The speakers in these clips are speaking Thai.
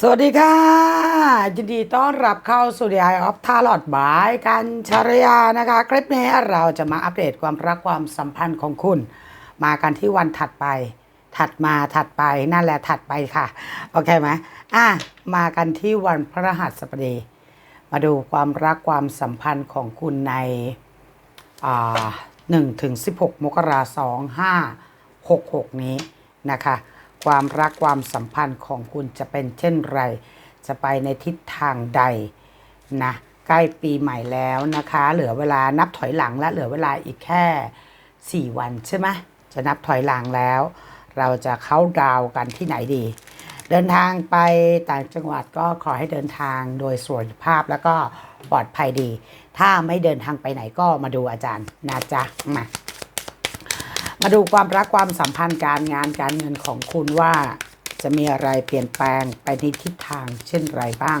สวัสดีค่ะ ยินดีต้อนรับเข้าสู่ The Eye of Tarot บายกันชรยานะคะ คลิปนี้เราจะมาอัปเดตความรักความสัมพันธ์ของคุณ มากันที่วันถัดไป ถัดมาถัดไปนั่นแหละถัดไปค่ะ โอเคไหมอะ มากันที่วันพระหัสบดี มาดูความรักความสัมพันธ์ของคุณในอ่า1ถึง16มกราคม2566นี้นะคะ ความรักความสัมพันธ์ของคุณจะเป็นเช่นไร จะไปในทิศทางใดนะใกล้ปีใหม่แล้วนะคะ เหลือเวลานับถอยหลังและเหลือเวลาอีกแค่ 4 วันใช่ไหมจะนับถอยหลังแล้ว เราจะเข้าดาวกันที่ไหนดี เดินทางไปต่างจังหวัดก็ขอให้เดินทางโดยสวัสดิภาพแล้วก็ปลอดภัยดี ถ้าไม่เดินทางไปไหนก็มาดูอาจารย์นะจ๊ะมา มาดูความรักความสัมพันธ์การงานการเงินของคุณว่า จะมีอะไรเปลี่ยนแปลงไปในทิศทาง เช่นไรบ้าง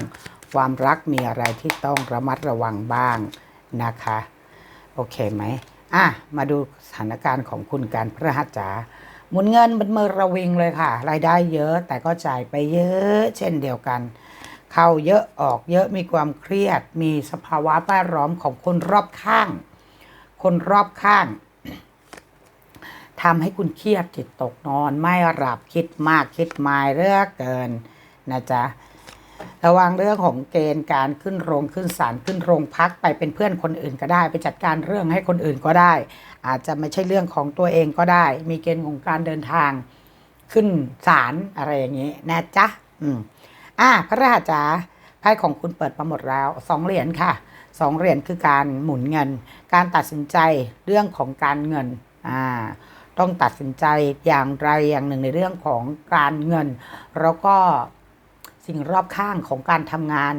ความรักมีอะไรที่ต้องระมัดระวังบ้างนะคะ โอเคไหมอะมาดูสถานการณ์ของคุณการพระหัสจ๋าหมุนเงินเป็นมือระวิงเลยค่ะ รายได้เยอะแต่ก็จ่ายไปเยอะ เช่นเดียวกัน เข้าเยอะออกเยอะมีความเครียด มีสภาวะแวดล้อมของคนรอบข้าง คนรอบข้าง ทำให้คุณเครียดจิตตกนอน ไม่หลับคิดมากคิดมายเรื่องเกินนะจ๊ะระวังเรื่องของเกณฑ์การขึ้นโรงขึ้นศาลขึ้นโรงพักไปเป็นเพื่อนคนอื่นก็ได้ ไปจัดการเรื่องให้คนอื่นก็ได้ อาจจะไม่ใช่เรื่องของตัวเองก็ได้ มีเกณฑ์ของการเดินทางขึ้นศาลอะไรอย่างนี้นะจ๊ะอืมอะพระราชาไพ่ของคุณเปิดมาหมดแล้วสองเหรียญค่ะสองเหรียญคือการหมุนเงิน การตัดสินใจเรื่องของการเงินอ่า ต้องตัดสินใจอย่างไรอย่างหนึ่งในเรื่องของการเงิน แล้วก็สิ่งรอบข้างของการทำงาน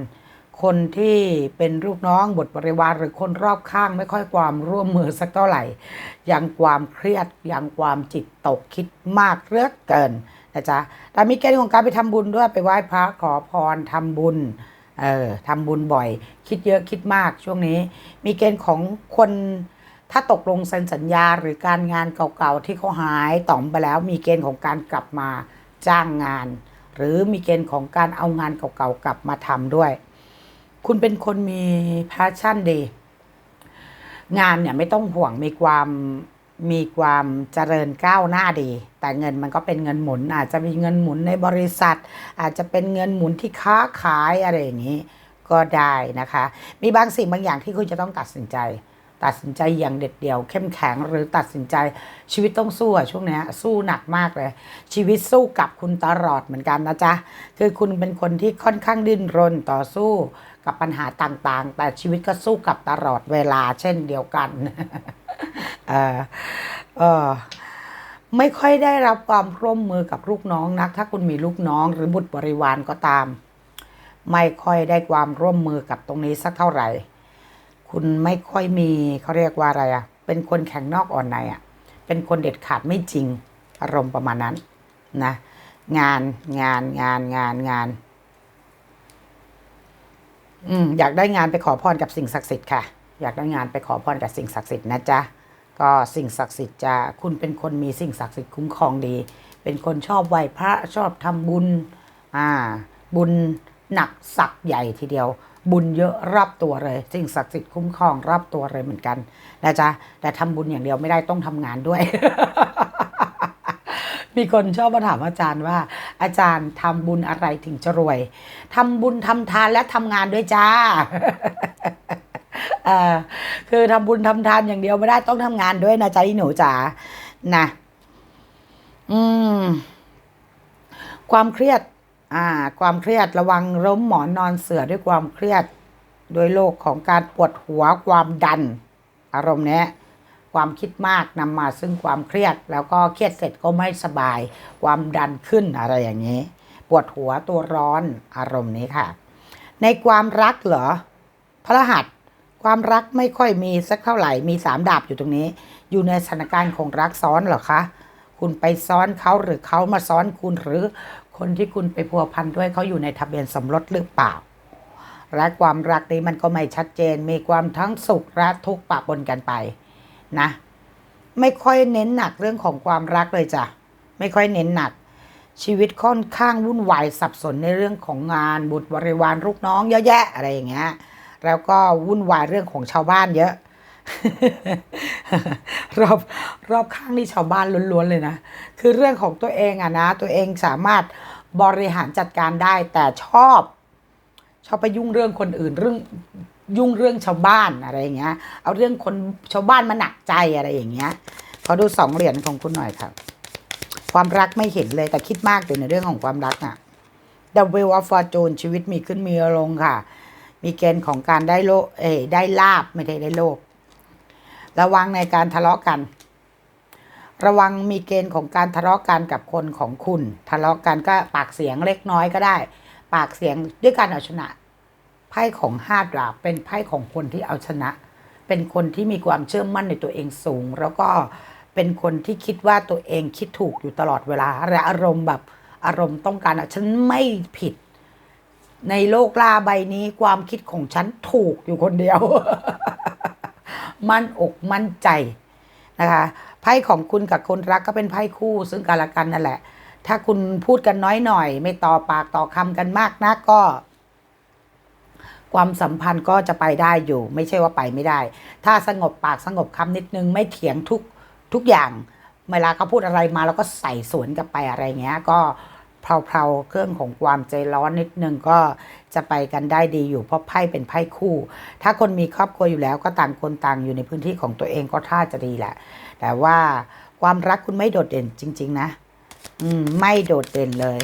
คนที่เป็นลูกน้องบทบริวารหรือคนรอบข้างไม่ค่อยความร่วมมือสักเท่าไหร่ ยังความเครียดยังความจิตตกคิดมากเรื่องเกินนะจ๊ะแต่มีเกณฑ์ของการไปทำบุญด้วยไปไหว้พระขอพรทำบุญเออทำบุญบ่อย คิดเยอะคิดมากช่วงนี้ มีเกณฑ์ของคน ถ้าตกลงเซ็นสัญญาหรือการงานเก่าๆที่เขาหายต่อมไปแล้วมีเกณฑ์ของการกลับมาจ้างงาน หรือมีเกณฑ์ของการเอางานเก่าๆกลับมาทำด้วย คุณเป็นคนมีแพชชั่นดี งานเนี่ยไม่ต้องห่วงมีความมีความเจริญก้าวหน้าดี แต่เงินมันก็เป็นเงินหมุน อาจจะมีเงินหมุนในบริษัท อาจจะเป็นเงินหมุนที่ค้าขายอะไรอย่างนี้ ก็ได้นะคะ มีบางสิ่งบางอย่างที่คุณจะต้องตัดสินใจ ตัดสินใจอย่างเด็ดเดี่ยว เข้มแข็งหรือตัดสินใจชีวิตต้องสู้ช่วงนี้สู้หนักมากเลย ชีวิตสู้กับคุณตลอดเหมือนกันนะจ๊ะคือคุณเป็นคนที่ค่อนข้างดิ้นรนต่อสู้กับปัญหาต่างๆ แต่ชีวิตก็สู้กับตลอดเวลาเช่นเดียวกันเออเออไม่ค่อยได้รับความร่วมมือกับลูกน้องนัก ถ้าคุณมีลูกน้องหรือบุตรบริวารก็ตาม ไม่ค่อยได้ความร่วมมือกับตรงนี้สักเท่าไหร่ คุณไม่ค่อยมีเขาเรียกว่าอะไรอะเป็นคนแข็งนอกอ่อนในอะเป็นคนเด็ดขาดไม่จริง อารมณ์ประมาณนั้นนะ งานงานงานงานงาน อืมอยากได้งานไปขอพรกับสิ่งศักดิ์สิทธิ์ค่ะ อยากได้งานไปขอพรกับสิ่งศักดิ์สิทธิ์นะจ๊ะก็สิ่งศักดิ์สิทธิ์จะคุณเป็นคนมีสิ่งศักดิ์สิทธิ์คุ้มครองดี เป็นคนชอบไหว้พระชอบทำบุญ อ่า บุญหนักสักใหญ่ทีเดียว บุญเยอะรับตัวเลยสิ่งศักดิ์สิทธิ์คุ้มครองรับตัวเลยเหมือนกันนะจ๊ะแต่ทำบุญอย่างเดียวไม่ได้ต้องทำงานด้วย มีคนชอบมาถามอาจารย์ว่า อาจารย์ทำบุญอะไรถึงจะรวยทำบุญทำทานและทำงานด้วยจ้าคือทำบุญทำทานอย่างเดียวไม่ได้ต้องทำงานด้วยนะจ๊ะหนูจ๋านะ อืม ความเครียด ความเครียดระวังล้มหมอนนอนเสือด้วยความเครียดโดยโรคของการปวดหัวความดัน อารมณ์เนี้ยความคิดมากนำมาซึ่งความเครียด แล้วก็เครียดเสร็จก็ไม่สบาย ความดันขึ้นอะไรอย่างนี้ ปวดหัวตัวร้อนอารมณ์นี้ค่ะ ในความรักเหรอพระหัสความรักไม่ค่อยมีสักเท่าไหร่มีสามดาบอยู่ตรงนี้ อยู่ในสถานการณ์ของรักซ้อนเหรอคะ คุณไปซ้อนเขาหรือเขามาซ้อนคุณหรือ คนที่คุณไปพัวพันด้วยเขาอยู่ในทะเบียนสมรสหรือเปล่า และความรักนี้มันก็ไม่ชัดเจน มีความทั้งสุขและทุกข์ปะปนกันไปนะ ไม่ค่อยเน้นหนักเรื่องของความรักเลยจ้ะ ไม่ค่อยเน้นหนัก ชีวิตค่อนข้างวุ่นวายสับสนในเรื่องของงานบุตรบริวารลูกน้องเยอะแยะอะไรอย่างเงี้ย แล้วก็วุ่นวายเรื่องของชาวบ้านเยอะ รอบรอบข้างนี่ชาวบ้านล้วนๆเลยนะ คือเรื่องของตัวเองอะนะ ตัวเองสามารถบริหารจัดการได้แต่ชอบ ชอบไปยุ่งเรื่องคนอื่นเรื่องยุ่งเรื่องชาวบ้านอะไรอย่างเงี้ย เอาเรื่องคนชาวบ้านมาหนักใจอะไรอย่างเงี้ยขอดูสองเหรียญของคุณหน่อยครับ ความรักไม่เห็นเลยแต่คิดมากอยู่ในเรื่องของความรักอะ The Wheel of Fortune ชีวิตมีขึ้นมีลงค่ะ มีเกณฑ์ของการได้โลเอยได้ลาบไม่ได้ได้โลภ ระวังในการทะเลาะกัน ระวังมีเกณฑ์ของการทะเลาะกันกับคนของคุณ ทะเลาะกันก็ปากเสียงเล็กน้อยก็ได้ ปากเสียงด้วยการเอาชนะไพ่ของห้าดาบเป็นไพ่ของคนที่เอาชนะ เป็นคนที่มีความเชื่อมั่นในตัวเองสูง แล้วก็เป็นคนที่คิดว่าตัวเองคิดถูกอยู่ตลอดเวลาและอารมณ์แบบอารมณ์ต้องการอะฉันไม่ผิด ในโลกล่าใบนี้ความคิดของฉันถูกอยู่คนเดียว มั่นอกมั่นใจนะคะไพ่ของคุณกับคนรักก็เป็นไพ่คู่ซึ่งกันและกันนั่นแหละ ถ้าคุณพูดกันน้อยหน่อย ไม่ต่อปากต่อคำกันมากนักก็ ความสัมพันธ์ก็จะไปได้อยู่ ไม่ใช่ว่าไปไม่ได้ ถ้าสงบปากสงบคำนิดนึง ไม่เถียงทุกทุกอย่าง เวลาเขาพูดอะไรมาแล้วก็ใส่สวนกลับไปอะไรเงี้ย ก็ เพลาๆเครื่องของความใจร้อนนิดนึงก็จะไปกันได้ดีอยู่เพราะไพ่เป็นไพ่คู่ ถ้าคนมีครอบครัวอยู่แล้วก็ต่างคนต่างอยู่ในพื้นที่ของตัวเองก็ท่าจะดีแหละ แต่ว่าความรักคุณไม่โดดเด่นจริง ๆ นะ อืมไม่โดดเด่นเลย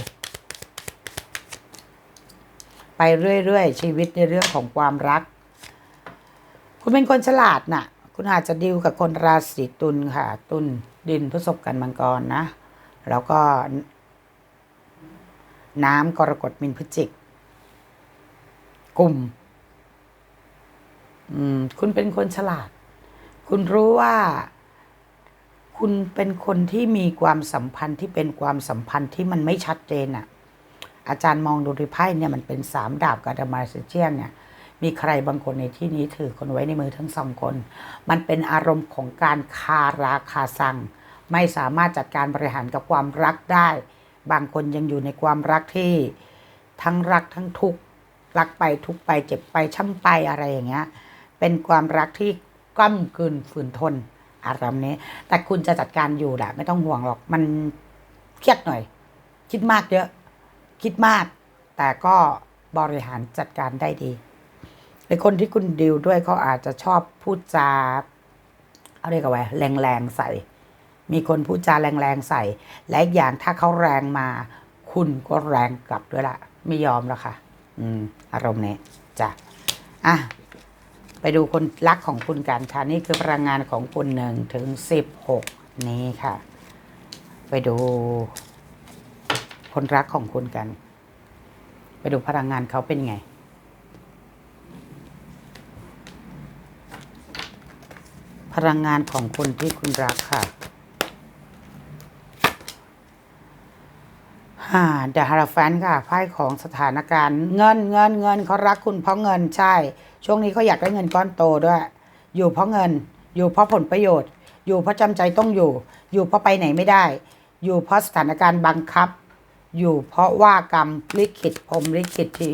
ไปเรื่อยๆชีวิตในเรื่องของความรัก คุณเป็นคนฉลาดน่ะ คุณอาจจะดิวกับคนราศีตุลค่ะ ตุลดินพฤษภกันมังกรนะ แล้วก็ น้ำกรกฎมินพฤจิกกลุ่มคุณเป็นคนฉลาด คุณรู้ว่า คุณเป็นคนที่มีความสัมพันธ์ที่เป็นความสัมพันธ์ที่มันไม่ชัดเจนอะอาจารย์มองดูในไพ่เนี่ยมันเป็นสามดาบกับดามาเซเจียนเนี่ย มีใครบางคนในที่นี้ถือคนไว้ในมือทั้งสองคน มันเป็นอารมณ์ของการคาราคาซัง ไม่สามารถจัดการบริหารกับความรักได้ บางคนยังอยู่ในความรักที่ทั้งรักทั้งทุกข์รักไปทุกไปเจ็บไปช้ำไปอะไรอย่างเงี้ย เป็นความรักที่กล้ำกลืนฝืนทนอารมณ์นี้ แต่คุณจะจัดการอยู่แหละไม่ต้องห่วงหรอกมันเครียดหน่อย คิดมากเยอะ คิดมาก แต่ก็บริหารจัดการได้ดีในคนที่คุณดิวด้วยเขาอาจจะชอบพูดจาเอาเรียกว่าแรงๆใส่ มีคนพูดจาแรงๆใส่ และอีกอย่างถ้าเขาแรงมา คุณก็แรงกลับด้วยละไม่ยอมแล้วค่ะ อืม อารมณ์นี้จ้ะอะไปดูคนรักของคุณกันค่ะนี่คือพลังงานของคุณหนึ่งถึงสิบหกนี้ค่ะ ไปดู คนรักของคุณกัน ไปดูพลังงานเขาเป็นไงพลังงานของคนที่คุณรักค่ะฮ่า เดอะฮาราฟันค่ะไพ่ของสถานการณ์ เงินเงินเงินเขารักคุณเพราะเงินใช่ ช่วงนี้เขาอยากได้เงินก้อนโตด้วย อยู่เพราะเงิน อยู่เพราะผลประโยชน์ อยู่เพราะจำใจต้องอยู่ อยู่เพราะไปไหนไม่ได้ อยู่เพราะสถานการณ์บังคับ อยู่เพราะว่ากรรมลิขิตพรมลิขิตที่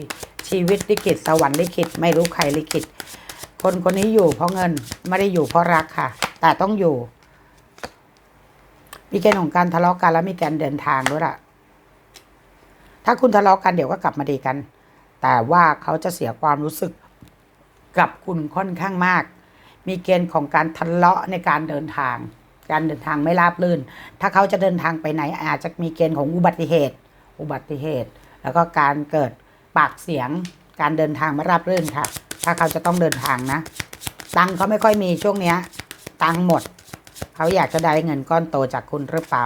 ชีวิตลิขิตสวรรค์ลิขิตไม่รู้ใครลิขิตคนคนนี้อยู่เพราะเงินไม่ได้อยู่เพราะรักค่ะ แต่ต้องอยู่ มีเกณฑ์ของการทะเลาะกันแล้วมีการเดินทางด้วยล่ะ ถ้าคุณทะเลาะกันเดี๋ยวก็กลับมาดีกัน แต่ว่าเขาจะเสียความรู้สึกกับคุณค่อนข้างมาก มีเกณฑ์ของการทะเลาะในการเดินทาง การเดินทางไม่ราบรื่น ถ้าเขาจะเดินทางไปไหนอาจจะมีเกณฑ์ของอุบัติเหตุ อุบัติเหตุ แล้วก็การเกิดปากเสียง การเดินทางไม่ราบรื่นค่ะ ถ้าเขาจะต้องเดินทางนะ ตังค์เขาไม่ค่อยมีช่วงเนี้ย ตังค์หมด เขาอยากจะได้เงินก้อนโตจากคุณหรือเปล่า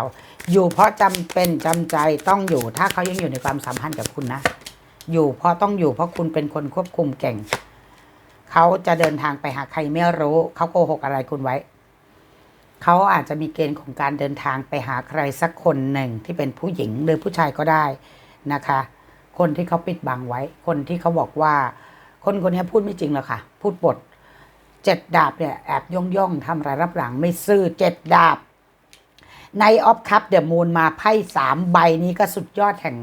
อยู่เพราะจำเป็นจำใจต้องอยู่ ถ้าเขายังอยู่ในความสัมพันธ์กับคุณนะ อยู่เพราะต้องอยู่เพราะคุณเป็นคนควบคุมเก่ง เขาจะเดินทางไปหาใครไม่รู้ เขาโกหกอะไรคุณไว้ เขาอาจจะมีเกณฑ์ของการเดินทางไปหาใครสักคนหนึ่งที่เป็นผู้หญิงหรือผู้ชายก็ได้นะคะ คนที่เขาปิดบังไว้ คนที่เขาบอกว่า คนคนนี้พูดไม่จริงหรอกค่ะ พูดบท เจ็ดดาบเนี่ยแอบย่องย่องทำรายรับหลังไม่ซื่อเจ็ดดาบในออฟคัพเดอะมูนมาไพ่สามใบนี้ก็สุดยอดแห่ง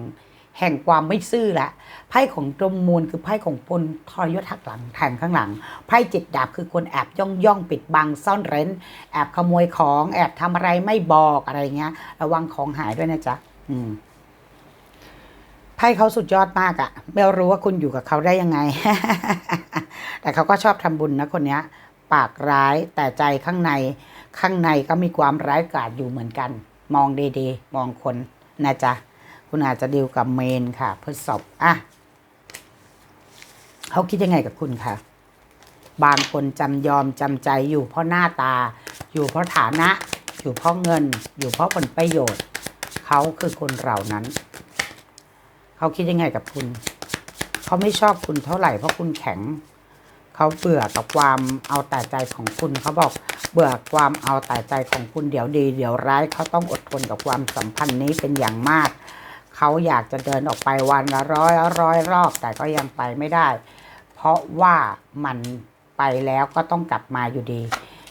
แห่งความไม่ซื่อละไพ่ของตรมมูลคือไพ่ของพลทรยศหักหลังแทงข้างหลังไพ่จิตดาบคือคนแอบย่องย่องปิดบังซ่อนเร้น แอบขโมยของแอบทำอะไรไม่บอกอะไรเงี้ย ระวังของหายด้วยนะจ๊ะอืมไพ่เขาสุดยอดมากอะไม่รู้ว่าคุณอยู่กับเขาได้ยังไง แต่เขาก็ชอบทำบุญนะคนเนี้ยปากร้ายแต่ใจข้างในข้างในก็มีความร้ายกาจอยู่เหมือนกัน มองดีๆ มองคนนะจ๊ะ คุณอาจจะดีลกับเมนค่ะพฤษภอะเขาคิดยังไงกับคุณค่ะบางคนจำยอมจำใจอยู่เพราะหน้าตา อยู่เพราะฐานะ อยู่เพราะเงิน อยู่เพราะผลประโยชน์ เขาคือคนเหล่านั้น เขาคิดยังไงกับคุณ เขาไม่ชอบคุณเท่าไหร่เพราะคุณแข็ง เขาเบื่อกับความเอาแต่ใจของคุณเขาบอกเบื่อความเอาแต่ใจของคุณเดี๋ยวดี เดี๋ยวร้ายเขาต้องอดทนกับความสัมพันธ์นี้เป็นอย่างมากเขาอยากจะเดินออกไปวันละร้อยร้อยรอบ แต่ก็ยังไปไม่ได้ เพราะว่ามันไปแล้วก็ต้องกลับมาอยู่ดี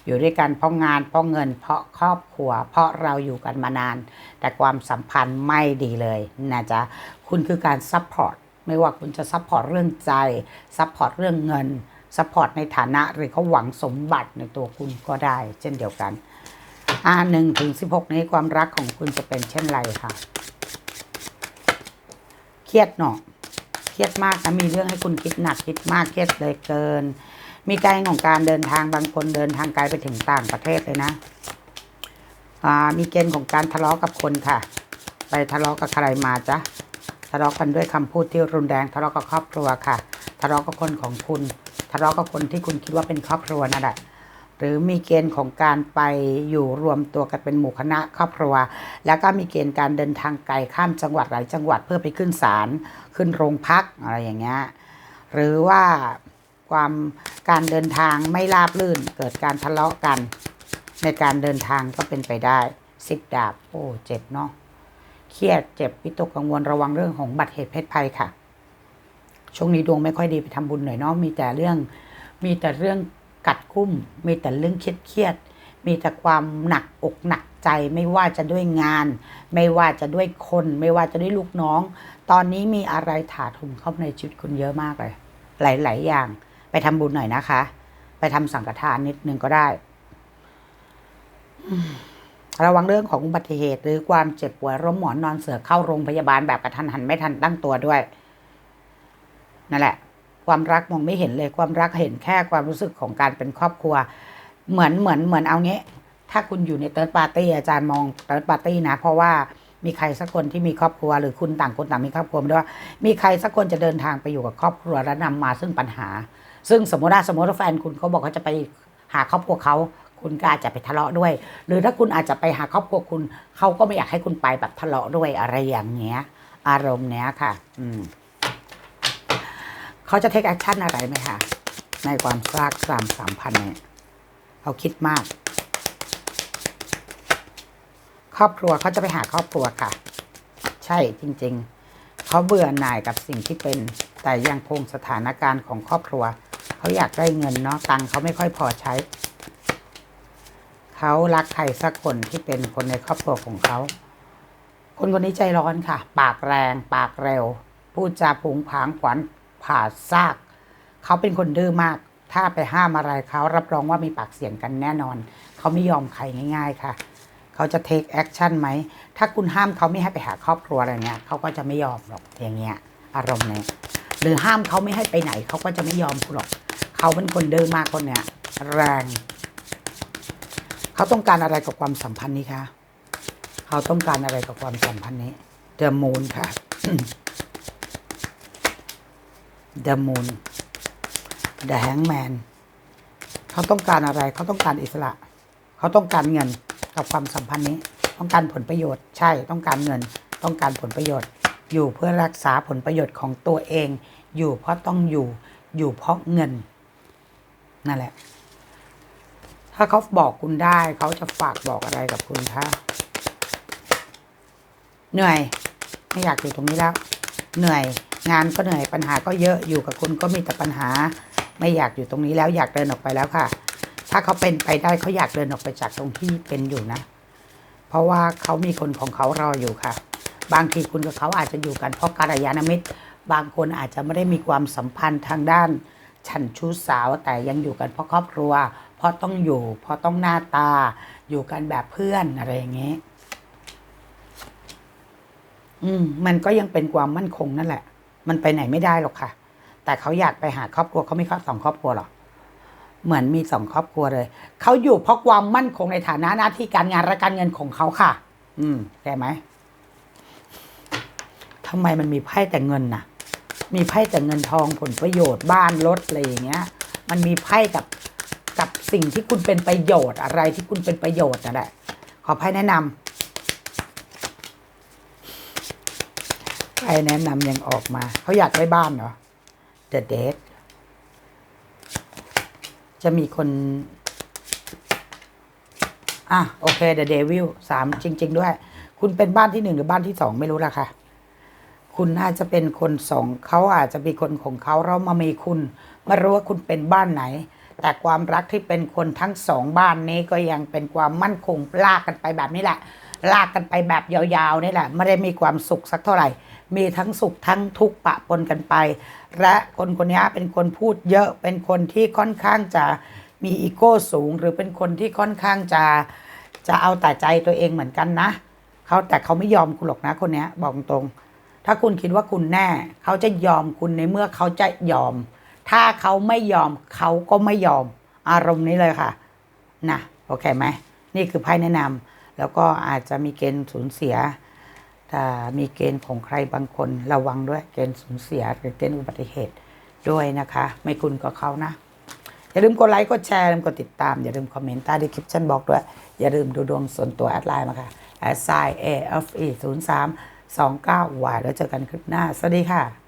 อยู่ด้วยกันเพราะงานเพราะเงิน เพราะครอบครัว เพราะเราอยู่กันมานาน แต่ความสัมพันธ์ไม่ดีเลยนะจ๊ะคุณคือการซัพพอร์ตไม่ว่าคุณจะซัพพอร์ตเรื่องใจซัพพอร์ตเรื่องเงิน ซัพพอร์ตในฐานะหรือเขาหวังสมบัติในตัวคุณก็ได้ เช่นเดียวกันอ่าหนึ่งถึงสิบหกนี้ความรักของคุณจะเป็นเช่นไรค่ะเครียดเนาะเครียดมากนะมีเรื่องให้คุณคิดหนักคิดมากเครียดเลยเกิน มีการของการเดินทางบางคนเดินทางไกลไปถึงต่างประเทศเลยนะอ่ามีเกณฑ์ของการทะเลาะกับคนค่ะ ไปทะเลาะกับใครมาจ๊ะทะเลาะกันด้วยคำพูดที่รุนแรงทะเลาะกับครอบครัวค่ะ ทะเลาะกับคนของคุณ ทะเลาะกับคนที่คุณคิดว่าเป็นครอบครัวนั่นแหละหรือมีเกณฑ์ของการไปอยู่รวมตัวกันเป็นหมู่คณะครอบครัว แล้วก็มีเกณฑ์การเดินทางไกลข้ามจังหวัดหลายจังหวัดเพื่อไปขึ้นศาลขึ้นโรงพักอะไรอย่างเงี้ยหรือว่าความการเดินทางไม่ราบรื่นเกิดการทะเลาะกัน ในการเดินทางก็เป็นไปได้สิบดาบโอ้เจ็บเนาะเครียดเจ็บวิตกกังวลระวังเรื่องของบัตรเหตุเพศภัยค่ะ ช่วงนี้ดวงไม่ค่อยดีไปทำบุญหน่อยเนาะมีแต่เรื่อง มีแต่เรื่องกัดกุ้ม มีแต่เรื่องเครียดเครียด มีแต่ความหนักอกหนักใจไม่ว่าจะด้วยงาน ไม่ว่าจะด้วยคน ไม่ว่าจะด้วยลูกน้อง ตอนนี้มีอะไรถาถมเข้าในชีวิตคุณเยอะมากเลย หลาย ๆ อย่าง ไปทำบุญหน่อยนะคะ ไปทำสังฆทานนิดนึงก็ได้ระวังเรื่องของอุบัติเหตุ หรือความเจ็บป่วยล้มหมอนนอนเสือเข้าโรงพยาบาลแบบกระทันหันไม่ทันตั้งตัวด้วย นั่นแหละ ความรักมองไม่เห็นเลยความรักเห็นแค่ความรู้สึกของการเป็นครอบครัว เหมือนเหมือนเหมือนเอางี้ถ้าคุณอยู่ในเติร์ดปาร์ตี้อาจารย์มองเติร์ดปาร์ตี้นะ เพราะว่ามีใครสักคนที่มีครอบครัวหรือคุณต่างคนต่างมีครอบครัวไม่ได้ว่ามีใครสักคนจะเดินทางไปอยู่กับครอบครัวและนำมาซึ่งปัญหา ซึ่งสมมติว่าสมมติว่าแฟนคุณเขาบอกเขาจะไปหาครอบครัวเขาคุณก็อาจจะไปทะเลาะด้วย หรือถ้าคุณอาจจะไปหาครอบครัวคุณเขาก็ไม่อยากให้คุณไปแบบทะเลาะด้วยอะไรอย่างเงี้ย อารมณ์เนี้ยค่ะ อืม เขาจะเทคแอคชั่นอะไรไหมคะในความซากสามสามพันเนี่ยเขาคิดมาก ครอบครัวเขาจะไปหาครอบครัวค่ะ ใช่จริง ๆ เขาเบื่อหน่ายกับสิ่งที่เป็น แต่ยังคงสถานการณ์ของครอบครัว เขาอยากได้เงินเนาะตังเขาไม่ค่อยพอใช้ เขารักใครสักคนที่เป็นคนในครอบครัวของเขา คนคนนี้ใจร้อนค่ะ ปากแรง ปากเร็ว พูดจาผงผางขวัญ ผ่าซาก เขาเป็นคนดื้อมาก ถ้าไปห้ามอะไรเขารับรองว่ามีปากเสียงกันแน่นอน เขาไม่ยอมใครง่าย ๆ ค่ะ เขาจะเทคแอคชั่นไหม ถ้าคุณห้ามเขาไม่ให้ไปหาครอบครัวอะไรเงี้ยเขาก็จะไม่ยอมหรอกอย่างเงี้ย อารมณ์เนี้ยหรือห้ามเขาไม่ให้ไปไหน เขาก็จะไม่ยอมคุณหรอก เขาเป็นคนดื้อมากคนเนี้ยแรง เขาต้องการอะไรกับความสัมพันธ์นี้คะเขาต้องการอะไรกับความสัมพันธ์นี้ The Moon ค่ะ The Moon The Hangman เขาต้องการอะไร เขาต้องการอิสระ เขาต้องการเงินกับความสัมพันธ์นี้ ต้องการผลประโยชน์ ใช่ ต้องการเงิน ต้องการผลประโยชน์ อยู่เพื่อรักษาผลประโยชน์ของตัวเอง อยู่เพราะต้องอยู่ อยู่เพราะเงิน นั่นแหละ ถ้าเขาบอกคุณได้ เขาจะฝากบอกอะไรกับคุณคะเหนื่อย ไม่อยากอยู่ตรงนี้แล้ว เหนื่อย งานก็เหนื่อยปัญหาก็เยอะอยู่กับคุณก็มีแต่ปัญหา ไม่อยากอยู่ตรงนี้แล้วอยากเดินออกไปแล้วค่ะ ถ้าเขาเป็นไปได้เขาอยากเดินออกไปจากตรงที่เป็นอยู่นะ เพราะว่าเขามีคนของเขารออยู่ค่ะ บางทีคุณกับเขาอาจจะอยู่กันเพราะการยานมิตร บางคนอาจจะไม่ได้มีความสัมพันธ์ทางด้าน ฉันชู้สาวแต่ยังอยู่กันเพราะครอบครัว เพราะต้องอยู่ เพราะต้องหน้าตา อยู่กันแบบเพื่อนอะไรอย่างเงี้ยอืม มันก็ยังเป็นความมั่นคงนั่นแหละ มันไปไหนไม่ได้หรอกค่ะ แต่เขาอยากไปหาครอบครัวเขาไม่ครอบสองครอบครัวหรอกเหมือนมีสองครอบครัวเลย เขาอยู่เพราะความมั่นคงในฐานะหน้าที่การงานและการเงินของเขาค่ะ อืมใช่ไหมทำไมมันมีไพ่แต่เงินน่ะ มีไพ่แต่เงินทองผลประโยชน์บ้านรถอะไรอย่างเงี้ย มันมีไพ่กับกับสิ่งที่คุณเป็นประโยชน์อะไรที่คุณเป็นประโยชน์นั่นแหละขอไพ่แนะนำ ไพ่แนะนำยังออกมา เขาอยากได้บ้านเหรอ The Date จะมีคน อะ โอเค The Devil สามจริง ๆ ด้วย คุณเป็นบ้านที่หนึ่งหรือบ้านที่สองไม่รู้ละค่ะ คุณน่าจะเป็นคนสอง เขาอาจจะมีคนของเขาเรามามีคุณไม่รู้ว่าคุณเป็นบ้านไหน แต่ความรักที่เป็นคนทั้งสองบ้านนี้ก็ยังเป็นความมั่นคงลากกันไปแบบนี้แหละ ลากกันไปแบบยาวๆนี่แหละ ไม่ได้มีความสุขสักเท่าไหร่ มีทั้งสุขทั้งทุกข์ปะปนกันไป และคนคนนี้เป็นคนพูดเยอะเป็นคนที่ค่อนข้างจะมีอีโก้สูง หรือเป็นคนที่ค่อนข้างจะจะเอาแต่ใจตัวเองเหมือนกันนะเขาแต่เขาไม่ยอมคุณหรอกนะคนนี้บอกตรง ถ้าคุณคิดว่าคุณแน่ เขาจะยอมคุณในเมื่อเขาจะยอม ถ้าเขาไม่ยอมเขาก็ไม่ยอม อารมณ์นี้เลยค่ะนะโอเคไหมนี่คือไพ่แนะนำแล้วก็อาจจะมีเกณฑ์สูญเสีย ถ้ามีเกณฑ์ของใครบางคนระวังด้วยเกณฑ์สูญเสียหรือเกณฑ์อุบัติเหตุด้วยนะคะ ไม่คุณกับเขานะ อย่าลืมกดไลค์กดแชร์อย่าลืมกดติดตาม อย่าลืมคอมเมนต์ใต้ดีคลิปชั่นบอกด้วย อย่าลืมดูดวงส่วนตัวแอดไลน์มาค่ะแอดไซเอฟอีศูนย์สามสองเก้าวายแล้วเจอกันคลิปหน้า สวัสดีค่ะ